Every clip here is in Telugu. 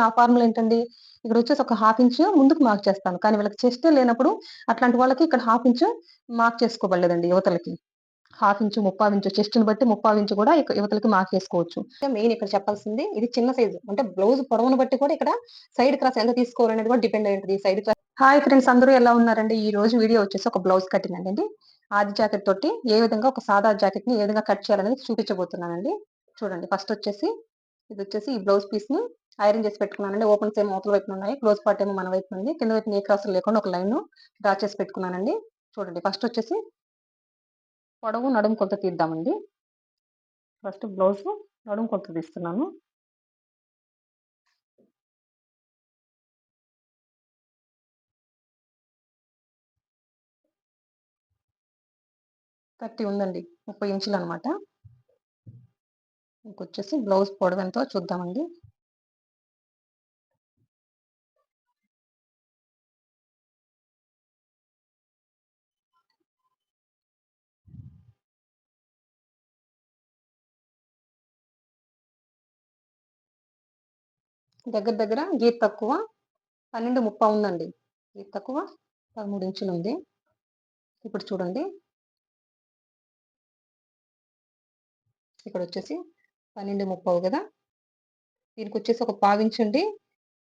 నా ఫార్ములా ఏంటండి? ఇక్కడ వచ్చేసి ఒక హాఫ్ ఇంచ్ ముందుకు మార్క్ చేస్తాను. కానీ వీళ్ళకి చెస్ట్ లేనప్పుడు అట్లాంటి వాళ్ళకి ఇక్కడ హాఫ్ ఇంచ్ మార్క్ చేసుకోబడలేదండి యువతలకి. హాఫ్ ఇంచు ముప్పా ఇంచు చెస్ట్ని బట్టి ముప్పా ఇంచు కూడా యువతలకి మార్క్ చేసుకోవచ్చు. మెయిన్ ఇక్కడ చెప్పాల్సింది ఇది చిన్న సైజు. అంటే బ్లౌజ్ పొడవును బట్టి కూడా ఇక్కడ సైడ్ క్రాస్ ఎంత తీసుకోవాలనేది కూడా డిపెండ్ అయి ఉంటుంది. సైడ్ క్రాస్ హాయ్ ఫ్రెండ్స్ అందరూ ఎలా ఉన్నారండి? ఈ రోజు వీడియో వచ్చేసి ఒక బ్లౌజ్ కటింగ్ అండి. ఆది జాకెట్ తోటి ఏ విధంగా ఒక సాదా జాకెట్ని ఏ విధంగా కట్ చేయాలనేది చూపించబోతున్నానండి. చూడండి ఫస్ట్ వచ్చేసి ఇది వచ్చేసి ఈ బ్లౌజ్ పీస్ని ఐరన్ చేసి పెట్టుకున్నానండి. ఓపెన్ సేమ్ అవతల వైపు ఉన్నాయి. క్లోజ్ పార్ట్ ఏమో మన వైపు ఉంది. కింద వైపు ఏ క్రాస్ లేకుండా ఒక లైన్ డ్రా చేసి పెట్టుకున్నానండి. చూడండి. ఫస్ట్ వచ్చేసి పొడవు నడుము కొంత తీద్దామండి. ఫస్ట్ బ్లౌజ్ నడుము కొంత తీస్తున్నాను. థర్టీ ఉందండి. ముప్పై ఇంచులు అనమాట ఇంకొచ్చేసి బ్లౌజ్ పొడవు ఎంతో చూద్దామండి. దగ్గర దగ్గర గీత తక్కువ పన్నెండు ముప్పై ఉందండి. గీత తక్కువ పదమూడు ఇంచులు ఉంది. ఇప్పుడు చూడండి. ఇక్కడ వచ్చేసి పన్నెండు ముప్పై కదా. దీనికి వచ్చేసి ఒక పావు ఇంచు ఉండి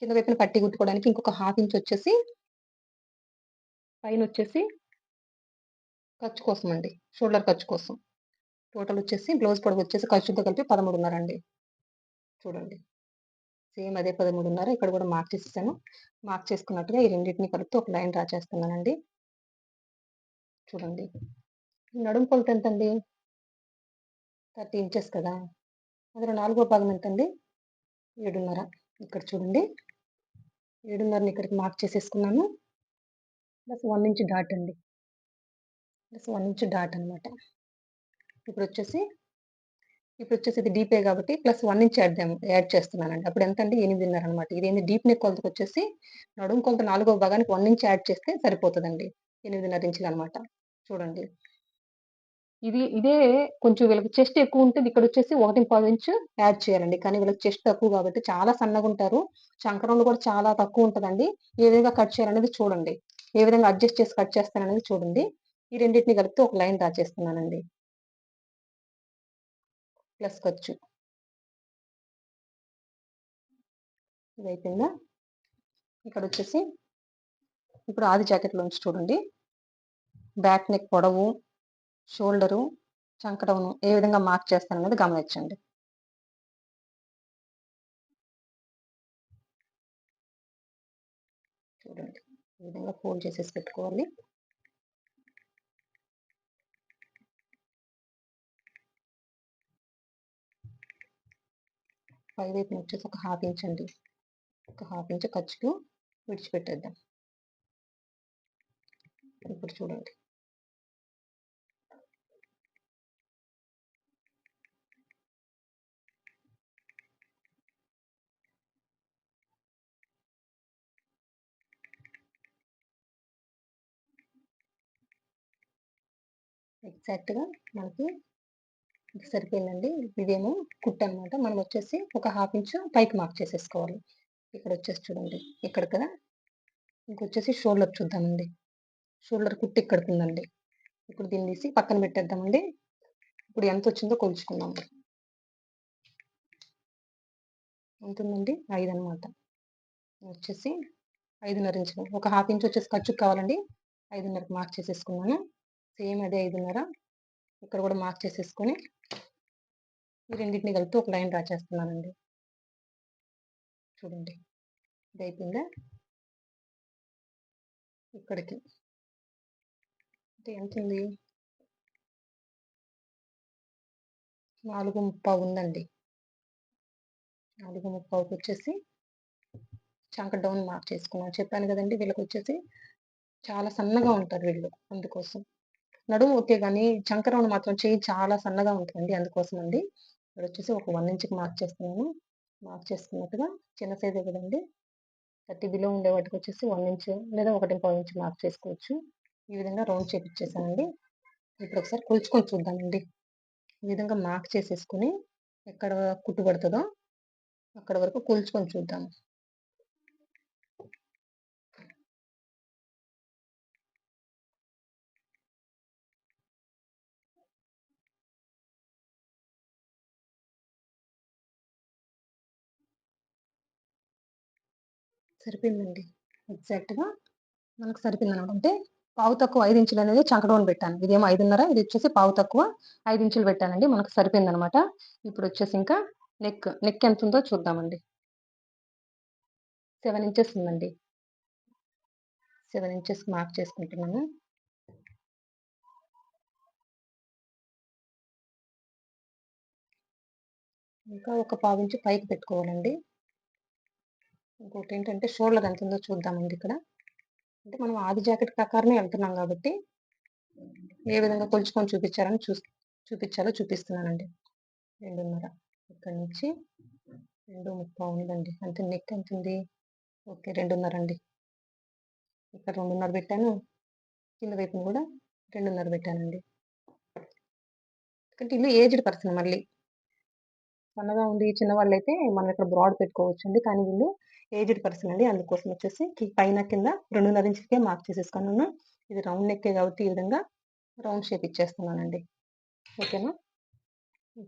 కింద వైపున పట్టి కుట్టుకోవడానికి ఇంకొక హాఫ్ ఇంచ్ వచ్చేసి పైన వచ్చేసి ఖర్చు కోసం అండి. షోల్డర్ ఖర్చు కోసం. టోటల్ వచ్చేసి బ్లౌజ్ పొడవు వచ్చేసి ఖర్చుతో కలిపి పదమూడున్నర అండి. చూడండి. సేమ్ అదే పదమూడున్నర ఇక్కడ కూడా మార్క్ చేసేసాను. మార్క్ చేసుకున్నట్టుగా ఈ రెండింటిని కలుపుతూ ఒక లైన్ డ్రా చేస్తున్నానండి. చూడండి. నడుము కొలత ఎంతండి? థర్టీ ఇంచెస్ కదా? అందులో నాలుగో భాగం ఎంతండి? ఏడున్నర. ఇక్కడ చూడండి. ఏడున్నరని ఇక్కడికి మార్క్ చేసేసుకున్నాను. ప్లస్ వన్ ఇంచ్ డాట్ అండి. ప్లస్ వన్ ఇంచ్ డాట్ అనమాట ఇప్పుడు వచ్చేసి ఇప్పుడు వచ్చేసి ఇది డీపే కాబట్టి plus one inch add add చేస్తున్నానండి. అప్పుడు ఎంత అండి? ఎనిమిదిన్నర అనమాట ఇది ఏంది డీప్ నెక్ కొలతకు వచ్చేసి నడుము కొలత నాలుగో భాగానికి వన్ ఇంచ్ యాడ్ చేస్తే సరిపోతుందండి. ఎనిమిదిన్నర ఇంచులు అనమాట చూడండి. ఇది ఇదే కొంచెం వీళ్ళకి చెస్ట్ ఎక్కువ ఉంటుంది. ఇక్కడ వచ్చేసి ఒకటి పావు ఇంచ్ యాడ్ చేయాలండి. కానీ వీళ్ళకి చెస్ట్ తక్కువ కాబట్టి చాలా సన్నగా ఉంటారు. చంకరంలో కూడా చాలా తక్కువ ఉంటుందండి. ఏ విధంగా కట్ చేయాలనేది చూడండి. ఏ విధంగా అడ్జస్ట్ చేసి కట్ చేస్తాననేది చూడండి. ఈ రెండింటిని కలిపితే ఒక లైన్ డ్రా చేస్తున్నానండి. ప్లస్ ఖర్చు ఇది అయిపోయిందా ఇక్కడ వచ్చేసి ఇప్పుడు ఆది జాకెట్లోంచి చూడండి. బ్యాక్ నెక్ పొడవు షోల్డరు చంకడవును ఏ విధంగా మార్క్ చేస్తాననేది గమనించండి. చూడండి. ఈ విధంగా ఫోల్డ్ చేసేసి పెట్టుకోవాలి. పై వైపున వచ్చేసి ఒక హాఫ్ ఇంచ్ అండి. ఒక హాఫ్ ఇంచ్ ఖర్చుకు విడిచిపెట్టేద్దాం. ఇప్పుడు చూడండి. ఎగ్జాక్ట్గా మనకి సరిపోయిందండి. ఇదేమో కుట్ అనమాట మనం వచ్చేసి ఒక హాఫ్ ఇంచ్ పైకి మార్క్ చేసేసుకోవాలి. ఇక్కడ వచ్చేసి చూడండి. ఇక్కడ కదా? ఇంకొచ్చేసి షోల్డర్ చూద్దామండి. షోల్డర్ కుట్టు ఇక్కడుందండి ఉందండి ఇప్పుడు దీన్ని తీసి పక్కన పెట్టేద్దామండి. ఇప్పుడు ఎంత వచ్చిందో కొలుచుకుందాం. ఉంటుందండి ఐదు అనమాట వచ్చేసి ఐదున్నర ఇంచు ఒక హాఫ్ ఇంచ్ వచ్చేసి ఖర్చుకు కావాలండి. ఐదున్నరకు మార్క్ చేసేసుకున్నాను. సేమ్ అదే ఐదున్నర. ఇక్కడ కూడా మార్క్ చేసేసుకొని ఈ రెండింటిని కలిపి ఒక లైన్ డ్రా చేస్తున్నానండి. చూడండి. ఇది అయిపోయిందా ఇక్కడికి. అంటే ఎంత ఉంది నాలుగు ముప్పావు ఉందండి. నాలుగు ముప్పావుకి వచ్చేసి చంక డౌన్ మార్క్ చేసుకున్నాను. చెప్పాను కదండి వీళ్ళకి వచ్చేసి చాలా సన్నగా ఉంటారు వీళ్ళు అందుకోసం. నడుము ఓకే కానీ చంకరౌండ్ మాత్రం చేయి చాలా సన్నగా ఉంటుందండి అందుకోసం అండి ఇక్కడ వచ్చేసి ఒక వన్ ఇంచ్కి మార్క్ చేస్తున్నాను. మార్క్ చేసుకున్నట్టుగా చిన్న సైజే కదండి. థర్టీ బిలో ఉండే వాటికి వచ్చేసి వన్ ఇంచ్ లేదా ఒకటి పావు ఇంచ్ మార్క్ చేసుకోవచ్చు. ఈ విధంగా రౌండ్ చేపించేసానండి ఇప్పుడు ఒకసారి కొలుచుకొని చూద్దామండి. ఈ విధంగా మార్క్ చేసేసుకుని ఎక్కడ కుట్టుబడుతుందో అక్కడ వరకు కొలుచుకొని చూద్దాము సరిపోయిందండి. ఎగ్జాక్ట్గా మనకు సరిపోయింది అనమాట అంటే పావు తక్కువ ఐదు ఇంచులు అనేది చంకడోన్ పెట్టాను. ఇదేమో ఐదున్నర ఇది వచ్చేసి పావు తక్కువ ఐదు ఇంచులు పెట్టానండి. మనకు సరిపోయింది అనమాట ఇప్పుడు వచ్చేసి ఇంకా నెక్ నెక్ ఎంత ఉందో చూద్దామండి. సెవెన్ ఇంచెస్ ఉందండి. సెవెన్ ఇంచెస్ మార్క్ చేసుకుంటున్నాను. ఇంకా ఒక పావు ఇంచు పైకి పెట్టుకోవాలండి. ఇంకోటి ఏంటంటే షోల్డర్ ఎంత ఉందో చూద్దామండి ఇక్కడ. అంటే మనం ఆది జాకెట్ ప్రకారమే వెళ్తున్నాం కాబట్టి ఏ విధంగా కొలుచుకొని చూపించాలని చూ చూపించాలో చూపిస్తున్నానండి. రెండున్నర ఇక్కడ నుంచి రెండు ముప్పై ఉందండి. అంటే నెక్ ఎంత ఉంది? ఓకే రెండున్నర అండి. ఇక్కడ రెండున్నర పెట్టాను. కింద వైపున కూడా రెండున్నర పెట్టానండి. ఎందుకంటే ఇల్లు ఏజ్డ్ పర్సన్ మళ్ళీ. సన్నగా ఉంది చిన్న వాళ్ళు అయితే మనం ఇక్కడ బ్రాడ్ పెట్టుకోవచ్చు అండి కానీ వీళ్ళు ఏజ్డ్ పర్సన్ అండి. అందుకోసం వచ్చేసి పైన కింద రెండున్నర ఇంచుకే మార్క్ చేసేసుకున్నాను ఇది రౌండ్ నెక్కే కాబట్టి ఈ విధంగా రౌండ్ షేప్ ఇచ్చేస్తున్నానండి. ఓకేనా?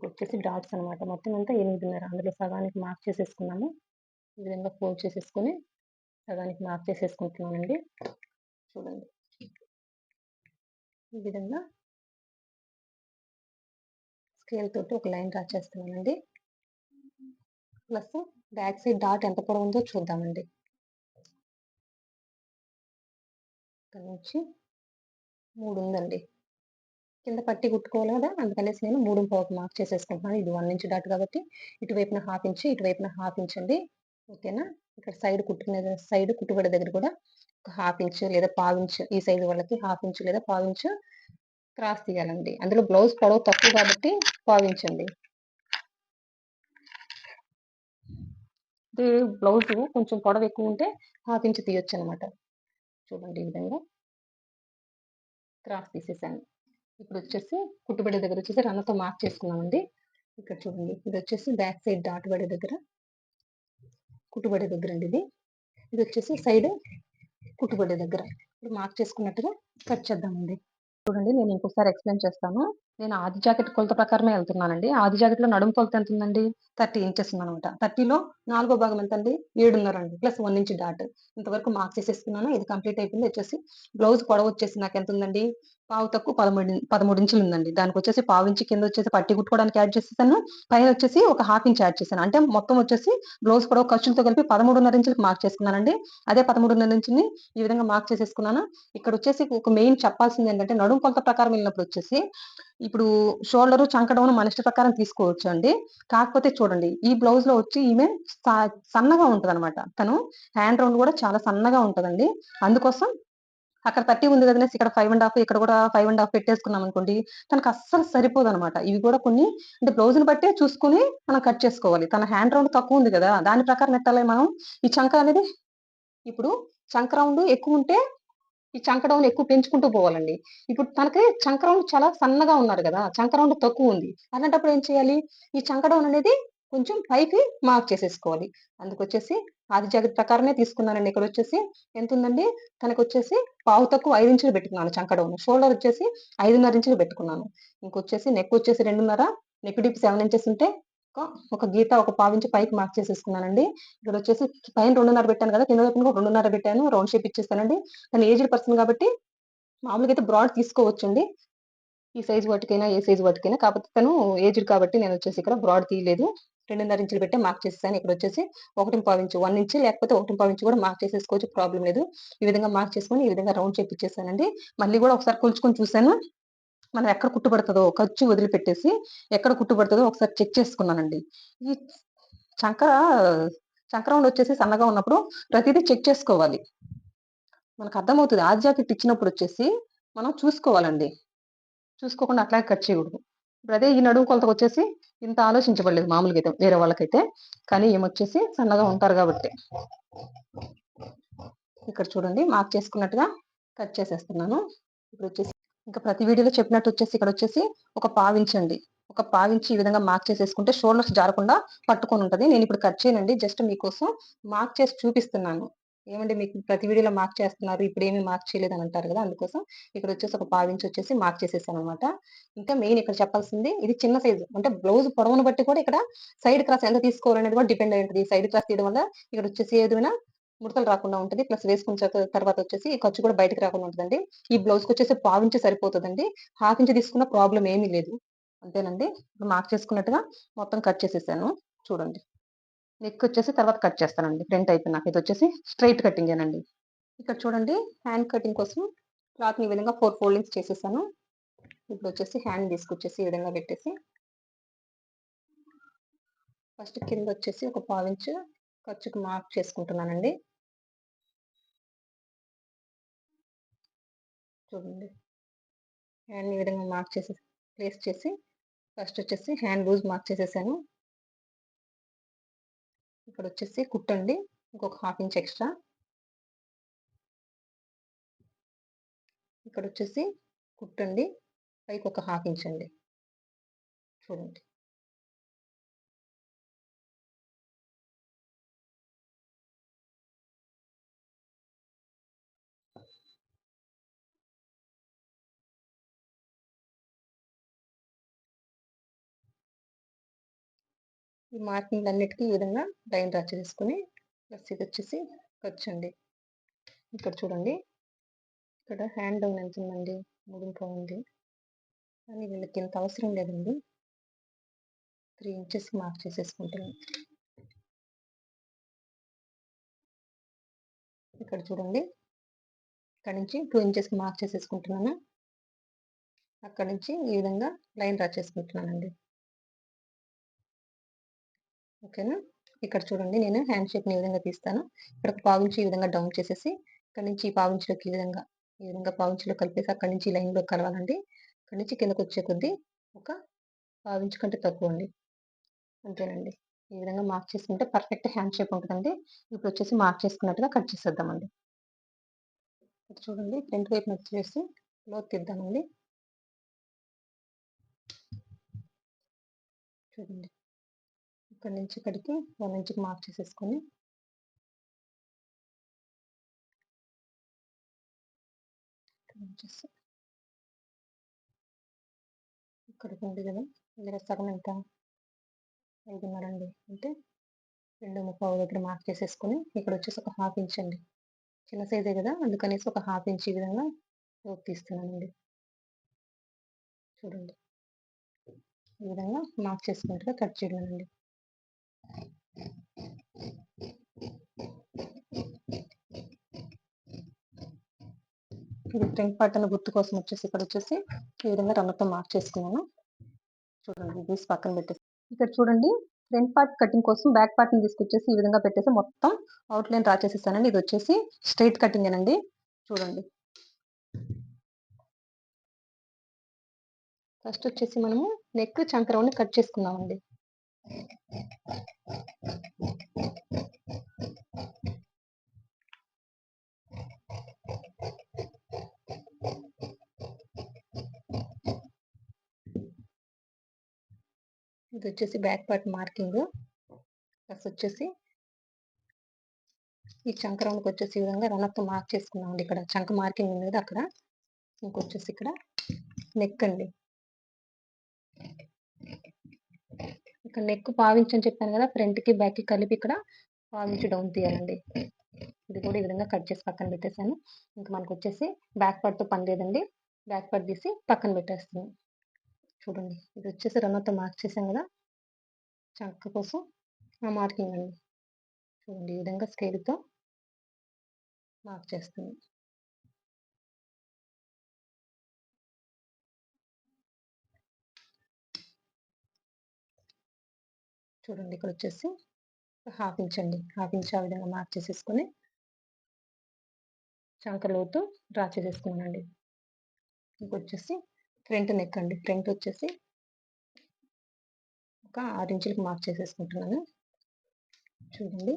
వచ్చేసి డాట్స్ అనమాట మొత్తం అంతా ఎనిమిదిన్నర అందులో సగానికి మార్క్ చేసేసుకున్నాము. ఈ విధంగా ఫోల్డ్ చేసేసుకొని సగానికి మార్క్ చేసేసుకుంటున్నానండి. చూడండి. ఈ విధంగా స్కేల్ తోటి ఒక లైన్ డ్రా చేస్తున్నానండి. ప్లస్ బ్యాక్ సైడ్ డాట్ ఎంత పొడవు ఉందో చూద్దామండి. ఇక్కడ నుంచి మూడు ఉందండి. కింద పట్టి కుట్టుకోవాలి కదా అందుకనేసి నేను మూడు పావుకి మార్క్ చేసేసుకుంటున్నాను. ఇది వన్ ఇంచ్ డాట్ కాబట్టి ఇటువైపున హాఫ్ ఇంచ్ ఇటువైపున హాఫ్ ఇంచ్ అండి. ఓకేనా? ఇక్కడ సైడ్ కుట్టుకునే సైడ్ కుట్టుబడి దగ్గర కూడా ఒక హాఫ్ ఇంచ్ లేదా పావు ఇంచ్ ఈ సైడ్ వాళ్ళకి హాఫ్ ఇంచ్ లేదా పావు ఇంచ్ క్రాస్ తీయాలండి. అందులో బ్లౌజ్ పొడవు తక్కువ కాబట్టి పావు ఇంచ్ అండి. బ్లౌజ్ కొంచెం పొడవు ఎక్కువ ఉంటే హాఫ్ ఇంచ్ తీయొచ్చు అనమాట చూడండి ఈ విధంగా. క్రాస్ తీసేసాను. ఇప్పుడు వచ్చేసి కుట్టుబడి దగ్గర వచ్చేసి రన్నతో మార్క్ చేసుకున్నామండి. ఇక్కడ చూడండి ఇది వచ్చేసి బ్యాక్ సైడ్ డాట్ పడే దగ్గర. కుట్టుబడి దగ్గర అండి ఇది. ఇది వచ్చేసి సైడ్ కుట్టుబడి దగ్గర. ఇప్పుడు మార్క్ చేసుకున్నట్టుగా కట్ చేద్దామండి. చూడండి నేను ఇంకొకసారి ఎక్స్ప్లెయిన్ చేస్తాను. నేను ఆది జాకెట్ కొలత ప్రకారమే వెళ్తున్నానండి. ఆది జాకెట్లో నడుము కొలత ఎంత ఉందండి థర్టీ ఇంచెస్ ఉందనమాట థర్టీలో నాలుగో భాగం ఎంత అండి ఏడున్నర అండి. Plus one inch dot. ఇంతవరకు మార్క్ చేసేసుకున్నాను. ఇది కంప్లీట్ అయిపోయింది. వచ్చేసి బ్లౌజ్ పొడవు వచ్చేసి నాకు ఎంత ఉందండి పావు తక్కువ పదమూడు పదమూడు ఇంచులు ఉందండి దానికి వచ్చేసి పావు ఇంచు కింద వచ్చేసి పట్టి కుట్టుకోవడానికి యాడ్ చేసేసాను. పైన వచ్చేసి ఒక హాఫ్ ఇంచ్ యాడ్ చేశాను. అంటే మొత్తం వచ్చేసి బ్లౌజ్ పొడవు ఖర్చులతో కలిపి పదమూడున్నర ఇంచులకు మార్క్ చేసుకున్నానండి. అదే పదమూడున్నర ఇంచుని ఈ విధంగా మార్క్ చేసేసుకున్నాను. ఇక్కడ వచ్చేసి ఒక మెయిన్ చెప్పాల్సింది ఏంటంటే నడుము కొలత ప్రకారం వెళ్ళినప్పుడు వచ్చేసి ఇప్పుడు షోల్డర్ చంకడం మన ఇష్ట ప్రకారం తీసుకోవచ్చు అండి కాకపోతే చూడండి ఈ బ్లౌజ్లో వచ్చి ఈమె సన్నగా ఉంటదనమాట. తను హ్యాండ్ రౌండ్ కూడా చాలా సన్నగా ఉంటదండి. అందుకోసం అక్కడ థర్టీ ఉంది కదనేసి ఇక్కడ ఫైవ్ అండ్ హాఫ్ ఇక్కడ కూడా ఫైవ్ అండ్ హాఫ్ పెట్టేసుకున్నాం అనుకోండి తనకు అస్సలు సరిపోదు అనమాట ఇవి కూడా కొన్ని అంటే బ్లౌజ్ని బట్టే చూసుకుని మనం కట్ చేసుకోవాలి. తన హ్యాండ్ రౌండ్ తక్కువ ఉంది కదా దాని ప్రకారం ఎట్టాలి మనం ఈ చంక అనేది ఇప్పుడు చంక రౌండ్ ఎక్కువ ఉంటే ఈ చంక డౌన్ ఎక్కువ పెంచుకుంటూ పోవాలండి. ఇప్పుడు తనకి చంకరౌండ్ చాలా సన్నగా ఉన్నారు కదా చంకరౌండ్ తక్కువ ఉంది. అలాంటప్పుడు ఏం చేయాలి? ఈ చంక డౌన్ అనేది కొంచెం పైకి మార్క్ చేసేసుకోవాలి. అందుకొచ్చేసి ఆది జాగ్రత్త ప్రకారమే తీసుకున్నానండి. ఇక్కడ వచ్చేసి ఎంత ఉందండి తనకు వచ్చేసి పావు తక్కువ ఐదు ఇంచులు పెట్టుకున్నాను చంకడౌన్ షోల్డర్ వచ్చేసి ఐదున్నర ఇంచులు పెట్టుకున్నాను. ఇంకొచ్చేసి నెక్ వచ్చేసి రెండున్నర నెక్ డిప్ సెవెన్ ఇంచెస్ ఉంటే ఒక గీత ఒక పావించి పైకి మార్క్ చేసేసుకున్నానండి. ఇక్కడ వచ్చేసి పైన రెండున్నర పెట్టాను కదా కింద వైపున రెండున్నర పెట్టాను రౌండ్ షేప్ ఇచ్చేస్తానండి. తను ఏజ్డ్ పర్సన్ కాబట్టి మామూలుగా అయితే బ్రాడ్ తీసుకోవచ్చండి. ఈ సైజ్ వాటికైనా ఏ సైజ్ వాటికైనా. కాకపోతే తను ఏజ్డ్ కాబట్టి నేను వచ్చేసి ఇక్కడ బ్రాడ్ తీయలేదు. రెండున్నర ఇంచులు పెట్టి మార్క్ చేసేసాను. ఇక్కడ వచ్చేసి ఒకటి పావించు వన్ ఇంచ్ లేకపోతే ఒకటి పావించు కూడా మార్క్ చేసేసుకోవచ్చు. ప్రాబ్లం లేదు. ఈ విధంగా మార్క్ చేసుకొని ఈ విధంగా రౌండ్ చేపించేసానండి మళ్ళీ కూడా ఒకసారి కొలుచుకొని చూసాను మనం ఎక్కడ కుట్టుబడుతుందో ఖర్చు వదిలిపెట్టేసి ఎక్కడ కుట్టుబడుతుందో ఒకసారి చెక్ చేసుకున్నానండి. ఈ చంక చంకరౌండ్ వచ్చేసి సన్నగా ఉన్నప్పుడు ప్రతిదీ చెక్ చేసుకోవాలి. మనకు అర్థమవుతుంది. ఆ జాకెట్ ఇచ్చినప్పుడు వచ్చేసి మనం చూసుకోవాలండి. చూసుకోకుండా అట్లాగే కట్ చేయకూడదు. ఇప్పుడు అదే ఈ నడుము కొలతకు వచ్చేసి ఇంత ఆలోచించబడలేదు మామూలుగా అయితే వేరే వాళ్ళకైతే. కానీ ఏమొచ్చేసి సన్నగా ఉంటారు కాబట్టి. ఇక్కడ చూడండి మార్క్ చేసుకున్నట్టుగా కట్ చేసేస్తున్నాను. ఇప్పుడు వచ్చేసి ఇంకా ప్రతి వీడియోలో చెప్పినట్టు వచ్చేసి ఇక్కడ వచ్చేసి ఒక పావించండి. ఒక పావించి ఈ విధంగా మార్క్ చేసేసుకుంటే షోల్డర్స్ జారకుండా పట్టుకొని ఉంటుంది. నేను ఇప్పుడు కట్ చేయనండి జస్ట్ మీకోసం మార్క్ చేసి చూపిస్తున్నాను. ఏమంటే మీకు ప్రతి వీడియోలో మార్క్ చేస్తున్నారు ఇప్పుడు ఏమి మార్క్ చేయలేదు అని అంటారు కదా అందుకోసం ఇక్కడ వచ్చేసి ఒక పావించి వచ్చేసి మార్క్ చేసేసాను అనమాట ఇంకా మెయిన్ ఇక్కడ చెప్పాల్సింది ఇది చిన్న సైజు అంటే బ్లౌజ్ పొడవును బట్టి కూడా ఇక్కడ సైడ్ క్రాస్ ఎంత తీసుకోవాలనేది కూడా డిపెండ్ అయి ఉంటుంది. సైడ్ క్రాస్ తీయడం వల్ల ఇక్కడ వచ్చేసి ఏదైనా ముడతలు రాకుండా ఉంటుంది. ప్లస్ వేసుకున్న తర్వాత వచ్చేసి ఖర్చు కూడా బయటకు రాకుండా ఉంటుందండి. ఈ బ్లౌజ్కి వచ్చేసి పావించి సరిపోతుందండి. హాఫ్ ఇంచ్ తీసుకున్న ప్రాబ్లం ఏమీ లేదు. అంతేనండి. ఇప్పుడు మార్క్ చేసుకున్నట్టుగా మొత్తం కట్ చేసేసాను. చూడండి. నెక్ వచ్చేసి తర్వాత కట్ చేస్తానండి. ఫ్రంట్ అయిపోయినాక ఇది వచ్చేసి స్ట్రైట్ కటింగ్ ఏనండి. ఇక్కడ చూడండి హ్యాండ్ కటింగ్ కోసం క్లాత్ని ఈ విధంగా ఫోర్ ఫోల్డింగ్స్ చేసేసాను. ఇప్పుడు వచ్చేసి హ్యాండ్ తీసుకొచ్చేసి ఈ విధంగా పెట్టేసి ఫస్ట్ కింద వచ్చేసి ఒక పావించ్ ఖర్చుకు మార్క్ చేసుకుంటున్నానండి. చూడండి. హ్యాండ్ని ఈ విధంగా మార్క్ చేసి ప్లేస్ చేసి ఫస్ట్ వచ్చేసి హ్యాండ్ లూజ్ మార్క్ చేసేసాను. ఇక్కడ వచ్చేసి కుట్టండి. ఇంకొక హాఫ్ ఇంచ్ ఎక్స్ట్రా. ఇక్కడ వచ్చేసి కుట్టండి. పైకి ఒక హాఫ్ ఇంచ్ అండి. చూడండి. ఈ మార్కింగ్ అన్నిటికీ ఈ విధంగా లైన్ డ్రా చేసుకుని ప్లస్ ఇది వచ్చేసి ఖర్చండి. ఇక్కడ చూడండి. ఇక్కడ హ్యాండ్ డౌన్ ఎంత ఉందండి? మూడు ఉంది. కానీ వీళ్ళకి ఇంత అవసరం లేదండి. త్రీ ఇంచెస్ మార్క్ చేసేసుకుంటున్నాను ఇక్కడ చూడండి. ఇక్కడ నుంచి టూ ఇంచెస్ మార్క్ చేసేసుకుంటున్నాను. అక్కడ నుంచి ఈ విధంగా లైన్ డ్రా చేసుకుంటున్నానండి. ఓకేనా? ఇక్కడ చూడండి నేను హ్యాండ్ షేప్ని ఈ విధంగా తీస్తాను. ఇక్కడ ఒక పావించి ఈ విధంగా డౌన్ చేసేసి ఇక్కడ నుంచి ఈ పావించిలోకి ఈ విధంగా ఈ విధంగా పావించిలో కలిపేసి అక్కడి నుంచి లైన్లో కలవాలండి. అక్కడి నుంచి కిందకు వచ్చే కొద్దీ ఒక పావించు కంటే తక్కువ అండి. అంతేనండి. ఈ విధంగా మార్క్ చేసుకుంటే పర్ఫెక్ట్ హ్యాండ్ షేప్ ఉంటుందండి. ఇప్పుడు వచ్చేసి మార్క్ చేసుకున్నట్టుగా కట్ చేసేద్దామండి. చూడండి ఫ్రంట్ వైపు వచ్చేసి లోతు తీద్దామండి. చూడండి. ఇక్కడ నుంచి ఇక్కడికి వన్ ఇంచుకి మార్క్ చేసేసుకొని ఇక్కడికి ఉంది కదా. ఇక్కడ సగం ఎంత? ఐదున్నర అండి అంటే రెండు ముప్పావు దగ్గర మార్క్ చేసేసుకొని ఇక్కడ వచ్చేసి ఒక హాఫ్ ఇంచ్ అండి. చిన్న సైజే కదా. అందుకనేసి ఒక హాఫ్ ఇంచ్ ఈ విధంగా లోపు తీస్తున్నానండి. చూడండి. ఈ విధంగా మార్క్ చేసుకున్నట్టుగా కట్ చేయడం అండి ఇది ప్రింట్ పార్ట్ అనే గుర్తు కోసం వచ్చేసి ఇక్కడ వచ్చేసి ఈ విధంగా రన్నతో మార్క్ చేసుకున్నాను. చూడండి తీసి పక్కన పెట్టేసి. ఇక్కడ చూడండి ఫ్రంట్ పార్ట్ కటింగ్ కోసం బ్యాక్ పార్ట్ని తీసుకొచ్చేసి ఈ విధంగా పెట్టేసి మొత్తం అవుట్ లైన్ డ్రా చేసేసానండి. ఇది వచ్చేసి స్ట్రైట్ కటింగ్ అండి చూడండి. ఫస్ట్ వచ్చేసి మనము నెక్ చంకరౌండ్ కట్ చేసుకున్నామండి. ఇది వచ్చేసి బ్యాక్ పార్ట్ మార్కింగ్. ప్లస్ వచ్చేసి ఈ చంకరానికి వచ్చేసి ఈ విధంగా రనప్తో మార్క్ చేసుకున్నాం అండి ఇక్కడ. చంక మార్కింగ్ ఉంది కదా అక్కడ. ఇంకొచ్చేసి ఇక్కడ నెక్ అండి. ఇక్కడ నెక్ పావించని చెప్పాను కదా ఫ్రంట్కి బ్యాక్కి కలిపి ఇక్కడ పావించి డౌన్ తీయాలండి ఇది కూడా ఈ విధంగా కట్ చేసి పక్కన పెట్టేశాను. ఇంకా మనకు వచ్చేసి బ్యాక్ పార్ట్తో పని లేదండి. బ్యాక్ పార్ట్ తీసి పక్కన పెట్టేస్తున్నాం చూడండి ఇది వచ్చేసి రన్నతో మార్క్ చేసాం కదా. చక్క కోసం ఆ మార్కింగ్ అండి. చూడండి ఈ విధంగా స్కేల్తో మార్క్ చేస్తుంది చూడండి ఇక్కడ వచ్చేసి హాఫ్ ఇంచ్ అండి హాఫ్ ఇంచ్ ఆ విధంగా మార్క్ చేసేసుకొని చంక డ్రా చేసేసుకున్నానండి ఇంకొచ్చేసి ఫ్రంట్ నెక్ అండి ఫ్రంట్ వచ్చేసి ఒక ఆరు ఇంచులకు మార్క్ చేసేసుకుంటున్నాను. చూడండి.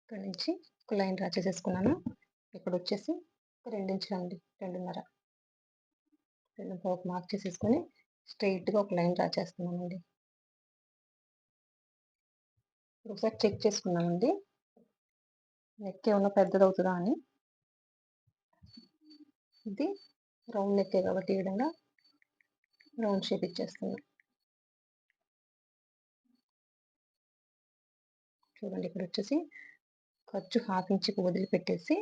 ఇక్కడ నుంచి ఒక లైన్ డ్రా చేసేసుకున్నాను ఇక్కడ వచ్చేసి ఒక రెండించులు అండి రెండున్నర. రెండు ఒక మార్క్ చేసేసుకొని స్ట్రైట్గా ఒక లైన్ డ్రా చేస్తున్నామండి ఒకసారి చెక్ చేసుకున్నామండి నెక్ ఏమన్నా పెద్దది అవుతుందా అని. ఇది రౌండ్ నెక్కే కాబట్టి ఈ విధంగా రౌండ్ షేప్ ఇచ్చేస్తుంది చూడండి ఇక్కడ వచ్చేసి ఖర్చు హాఫ్ ఇంచుకి వదిలిపెట్టేసి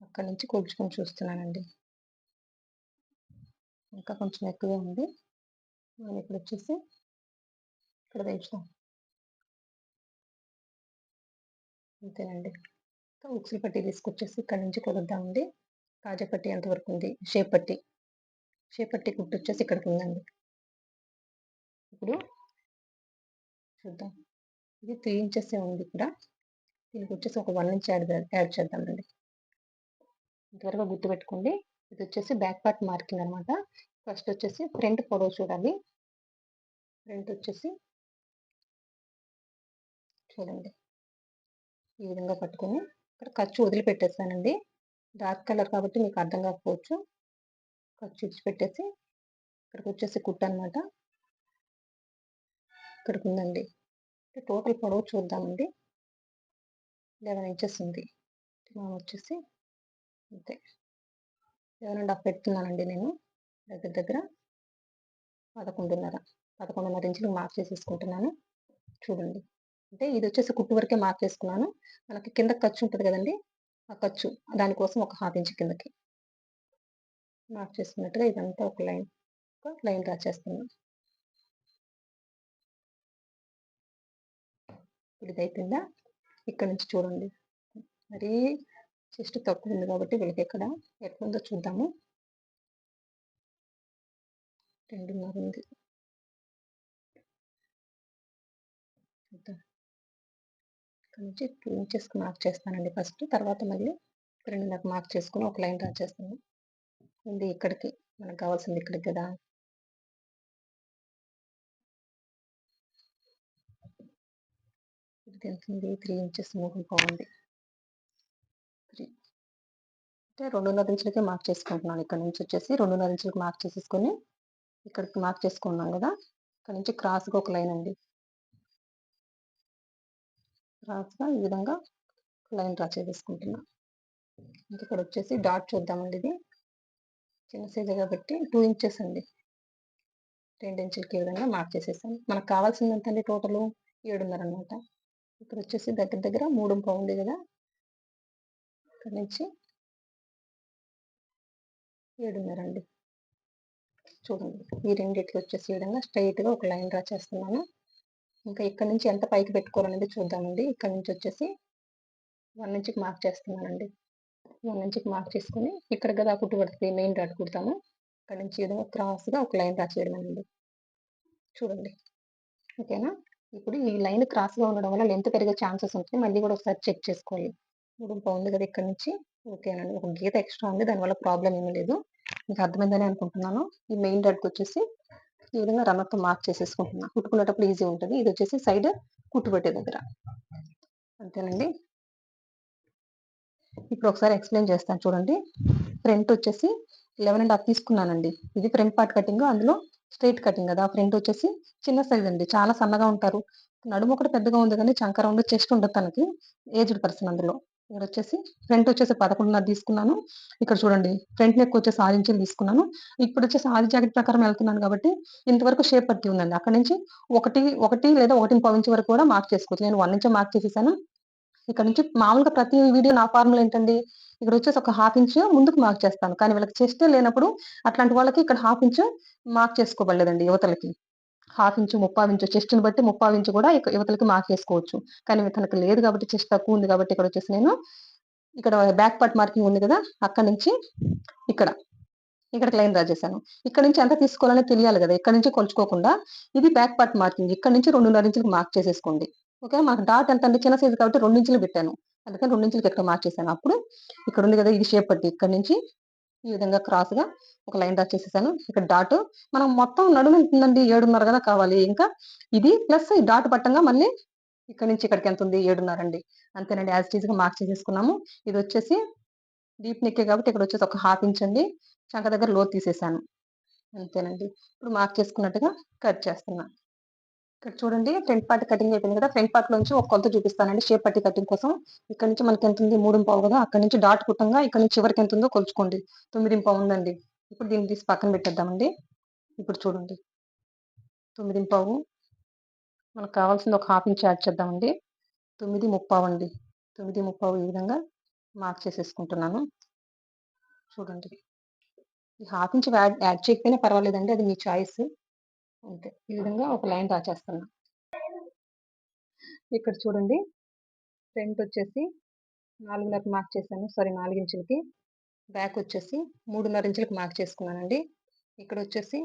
అక్కడి నుంచి కొలుచుకొని చూస్తున్నానండి. ఇంకా కొంచెం ఎక్కువే ఉంది. మనం ఇప్పుడు వచ్చేసి ఇక్కడ పెంచుతాం అంతేనండి. ఇంకా ఉక్సులు పట్టి తీసుకొచ్చేసి ఇక్కడ నుంచి కొలుద్దామండి. కాజా పట్టి ఎంతవరకు ఉంది? షేప్ పట్టి. షేప్ పట్టి కుట్టు వచ్చేసి ఇక్కడికి ఉందండి. ఇప్పుడు చూద్దాం. ఇది త్రీ ఇంచెస్ ఉంది ఇక్కడ. దీనికి వచ్చేసి ఒక వన్ ఇంచ్ యాడ్ యాడ్ చేద్దామండి. ఇంతవరకు గుర్తుపెట్టుకోండి. ఇది వచ్చేసి బ్యాక్ పార్ట్ మార్కింగ్ అనమాట ఫస్ట్ వచ్చేసి ప్రింట్ పొడవు చూడండి. ప్రింట్ వచ్చేసి చూడండి. ఈ విధంగా పట్టుకొని ఇక్కడ ఖర్చు వదిలిపెట్టేస్తానండి డార్క్ కలర్ కాబట్టి మీకు అర్థం కాకపోవచ్చు. ఖర్చు ఇచ్చిపెట్టేసి ఇక్కడికి వచ్చేసి కుట్ట అనమాట ఇక్కడికి ఉందండి. టోటల్ పొడవు చూద్దామండి. లెవెన్ ఇంచెస్ ఉంది. మనం వచ్చేసి అంతే. లెవెన్ అండ్ హాఫ్ పెడుతున్నానండి నేను. దగ్గర దగ్గర పదకొండున్నర పదకొండున్నర ఇంచులు మార్క్ చేసేసుకుంటున్నాను. చూడండి. అంటే ఇది వచ్చేసి కుట్టు వరకే మార్క్ చేసుకున్నాను. మనకి కింద ఖర్చు ఉంటుంది కదండి ఆ ఖర్చు దానికోసం ఒక హాఫ్ ఇంచ్ కిందకి మార్క్ చేసుకున్నట్టుగా ఇదంతా ఒక లైన్ ఒక లైన్ డ్రా చేస్తున్నాను ఇప్పుడు ఇది అయిపోయిందా? ఇక్కడ నుంచి చూడండి. మరీ చెస్ట్ తక్కువ ఉంది కాబట్టి వీళ్ళకి ఎక్కడ ఎట్లుందో చూద్దాము. రెండున్నర ఉంది ఇక్కడ నుంచి టూ ఇంచెస్ మార్క్ చేస్తానండి ఫస్ట్. తర్వాత మళ్ళీ రెండున్నర మార్క్ చేసుకుని ఒక లైన్ డ్రా చేస్తాను. ఉంది ఇక్కడికి. మనకు కావాల్సింది ఇక్కడికి కదా. ఇది ఎంత త్రీ ఇంచెస్ మూడు బాగుంది త్రీ. అంటే రెండున్నర ఇంచులకే మార్క్ చేసుకుంటున్నాను. ఇక్కడ నుంచి వచ్చేసి రెండున్నర ఇంచులకి మార్క్ చేసేసుకొని ఇక్కడికి మార్క్ చేసుకున్నాం కదా ఇక్కడ నుంచి క్రాస్గా ఒక లైన్ అండి. క్రాస్గా ఈ విధంగా లైన్ డ్రా చేసేసుకుంటున్నాం. ఇంకా ఇక్కడ వచ్చేసి డాట్ చూద్దామండి ఇది. చిన్న సైజు కాబట్టి టూ ఇంచెస్ అండి. రెండు ఇంచులకి ఈ విధంగా మార్క్ చేసేసాను మనకు కావాల్సింది ఎంత అండి టోటల్ ఏడున్నర అనమాట ఇక్కడ వచ్చేసి దగ్గర దగ్గర మూడు బాగుంది కదా. ఇక్కడ నుంచి ఏడున్నర అండి. చూడండి ఈ రెండిట్లు వచ్చేసి ఈ విధంగా స్ట్రైట్గా ఒక లైన్ డ్రా చేస్తున్నాను. ఇంకా ఇక్కడ నుంచి ఎంత పైకి పెట్టుకోవాలనేది చూద్దామండి. ఇక్కడ నుంచి వచ్చేసి వన్ ఇంచ్కి మార్క్ చేస్తున్నానండి. వన్ ఇంచ్కి మార్క్ చేసుకుని ఇక్కడ కదా కుట్టు పడుతుంది మెయిన్ డాట్ కుడతాము. ఇక్కడ నుంచి విధంగా క్రాస్గా ఒక లైన్ డ్రా చేయడం అండి చూడండి. ఓకేనా? ఇప్పుడు ఈ లైన్ క్రాస్గా ఉండడం వల్ల లెంత్ పెరిగే ఛాన్సెస్ ఉంటాయి. మళ్ళీ కూడా ఒకసారి చెక్ చేసుకోవాలి. ఇప్పుడు బాగుంది కదా ఇక్కడ నుంచి. ఓకేనండి. ఒక గీత ఎక్స్ట్రా ఉంది. దానివల్ల ప్రాబ్లం ఏమీ లేదు. మీకు అర్థమైందని అనుకుంటున్నాను. ఈ మెయిన్ డాట్కి వచ్చేసి ఈ విధంగా రన్నర్తో మార్క్ చేసేసుకుంటున్నాను కుట్టుకునేటప్పుడు ఈజీ ఉంటుంది. ఇది వచ్చేసి సైడ్ కుట్టుబట్టే దగ్గర. అంతేనండి. ఇప్పుడు ఒకసారి ఎక్స్ప్లెయిన్ చేస్తాను చూడండి. ఫ్రంట్ వచ్చేసి లెవెన్ అండ్ హాఫ్ తీసుకున్నానండి. ఇది ఫ్రంట్ పార్ట్ కటింగ్ అందులో స్ట్రైట్ కటింగ్ కదా. ఫ్రంట్ వచ్చేసి చిన్న సైజ్ అండి. చాలా సన్నగా ఉంటారు. నడుము ఒకటి పెద్దగా ఉంది కానీ చంకర ఉండి చెస్ట్ ఉండదు తనకి. ఏజ్డ్ పర్సన్ అందులో. ఇక్కడ వచ్చేసి ఫ్రంట్ వచ్చేసి పదకొండున్నర తీసుకున్నాను. ఇక్కడ చూడండి ఫ్రంట్ నెక్ వచ్చేసి ఆరు ఇంచులు తీసుకున్నాను. ఇప్పుడు వచ్చేసి ఆది జాకెట్ ప్రకారం వెళ్తున్నాను కాబట్టి ఇంతవరకు షేప్ పట్టి ఉందండి. అక్కడ నుంచి ఒకటి ఒకటి లేదా ఒకటి పావు ఇంచు వరకు కూడా మార్క్ చేసుకోవచ్చు. నేను వన్ నుంచే మార్క్ చేసేసాను. ఇక్కడ నుంచి మామూలుగా ప్రతి వీడియో నా ఫార్ములా ఏంటండి? ఇక్కడ వచ్చేసి ఒక హాఫ్ ఇంచ్ ముందుకు మార్క్ చేస్తాను. కానీ వీళ్ళకి చెస్ట్ లేనప్పుడు అట్లాంటి వాళ్ళకి ఇక్కడ హాఫ్ ఇంచ్ మార్క్ చేసుకోబడలేదండి యువతలకి. హాఫ్ ఇంచు ముప్పావు ఇంచు చెస్ట్ని బట్టి ముప్పావు ఇంచు కూడా యువతలకి మార్క్ చేసుకోవచ్చు కానీ తనకు లేదు కాబట్టి చెస్ట్ తక్కువ ఉంది కాబట్టి ఇక్కడ వచ్చేసి నేను ఇక్కడ బ్యాక్ పార్ట్ మార్కింగ్ ఉంది కదా అక్కడ నుంచి ఇక్కడ. ఇక్కడ క్లైన్ డ్రా చేశాను. ఇక్కడ నుంచి ఎంత తీసుకోవాలని తెలియాలి కదా ఇక్కడ నుంచి కొలుచుకోకుండా ఇది బ్యాక్ పార్ట్ మార్కింగ్ ఇక్కడ నుంచి రెండున్నర ఇంచులకు మార్క్ చేసేసుకోండి. ఓకే మాకు డాట్ ఎంత అంటే చిన్న సైజు కాబట్టి రెండు ఇంచులు పెట్టాను. అందుకని రెండు ఇంచులకి ఎక్కడ మార్క్ చేశాను. అప్పుడు ఇక్కడ ఉంది కదా ఇది షేప్ పట్టి. ఇక్కడ నుంచి ఈ విధంగా క్రాస్గా ఒక లైన్ డ్రా చేసేసాను. ఇక్కడ డాట్ మనం మొత్తం నడుము ఉంటుందండి ఏడున్నర కదా కావాలి. ఇంకా ఇది ప్లస్ ఈ డాట్ పట్టంగా మళ్ళీ ఇక్కడ నుంచి ఇక్కడికి ఎంత ఉంది ఏడున్నర అండి. అంతేనండి యాజ్ టీజ్గా మార్క్ చేసేసుకున్నాము. ఇది వచ్చేసి డీప్ నెక్కే కాబట్టి ఇక్కడ వచ్చేసి ఒక హాఫ్ ఇంచ్ అండి. చంక దగ్గర లోతు తీసేసాను. అంతేనండి. ఇప్పుడు మార్క్ చేసుకున్నట్టుగా కట్ చేస్తున్నాను ఇక్కడ చూడండి ఫ్రంట్ పార్ట్ కటింగ్ అయిపోయింది కదా ఫ్రంట్ పార్ట్ నుంచి ఒక కొలత చూపిస్తానండి షేప్ పట్టి కటింగ్ కోసం. ఇక్కడ నుంచి మనకి ఎంత ఉంది? మూడు పావు కదా అక్కడ నుంచి డాట్ కుట్టంగా ఇక్కడ నుంచి చివరికి ఎంత ఉందో కొలుచుకోండి. తొమ్మిది పావు ఉందండి. ఇప్పుడు దీన్ని తీసి పక్కన పెట్టేద్దామండి. ఇప్పుడు చూడండి. తొమ్మిది పావు మనకు కావాల్సింది ఒక హాఫ్ ఇంచ్ యాడ్ చేద్దామండి. తొమ్మిది ముప్పావు అండి. తొమ్మిది ముప్పావు ఈ విధంగా మార్క్ చేసేసుకుంటున్నాను. చూడండి. ఈ హాఫ్ ఇంచ్ యాడ్ యాడ్ చేయకపోయినా పర్వాలేదండి అది మీ చాయిస్. అంతే ఈ విధంగా ఒక లైన్ దాచేస్తున్నా ఇక్కడ చూడండి. ఫ్రంట్ వచ్చేసి నాలుగున్నర మార్క్ చేశాను. సారీ నాలుగు ఇంచులకి బ్యాక్ వచ్చేసి మూడున్నర ఇంచులకి మార్క్ చేసుకున్నానండి. ఇక్కడ వచ్చేసి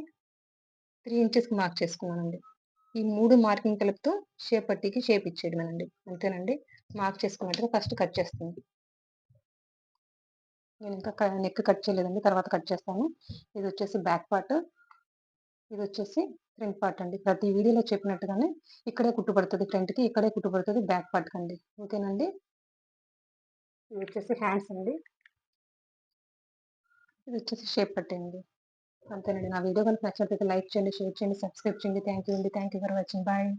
త్రీ ఇంచెస్కి మార్క్ చేసుకున్నానండి. ఈ మూడు మార్కింగ్ కలుపుతూ షేప్ పట్టికి షేప్ ఇచ్చేయడమేనండి. అంతేనండి. మార్క్ చేసుకున్నట్టుగా ఫస్ట్ కట్ చేస్తుంది. నేను ఇంకా నెక్ కట్ చేయలేదండి. తర్వాత కట్ చేస్తాను. ఇది వచ్చేసి బ్యాక్ పార్ట్. ఇది వచ్చేసి ఫ్రంట్ పార్ట్ అండి. ప్రతి వీడియోలో చెప్పినట్టుగానే ఇక్కడే కుట్టుపడుతుంది ఫ్రంట్కి ఇక్కడే కుట్టుపడుతుంది బ్యాక్ పార్ట్కి అండి ఓకేనండి? ఇది వచ్చేసి హ్యాండ్స్ అండి. ఇది వచ్చేసి షేప్ పట్టండి అంతేనండి. నా వీడియో కనుక నచ్చినట్లయితే లైక్ చేయండి షేర్ చేయండి సబ్స్క్రైబ్ చేయండి. థ్యాంక్ యూ అండి. Thank you for watching. Bye.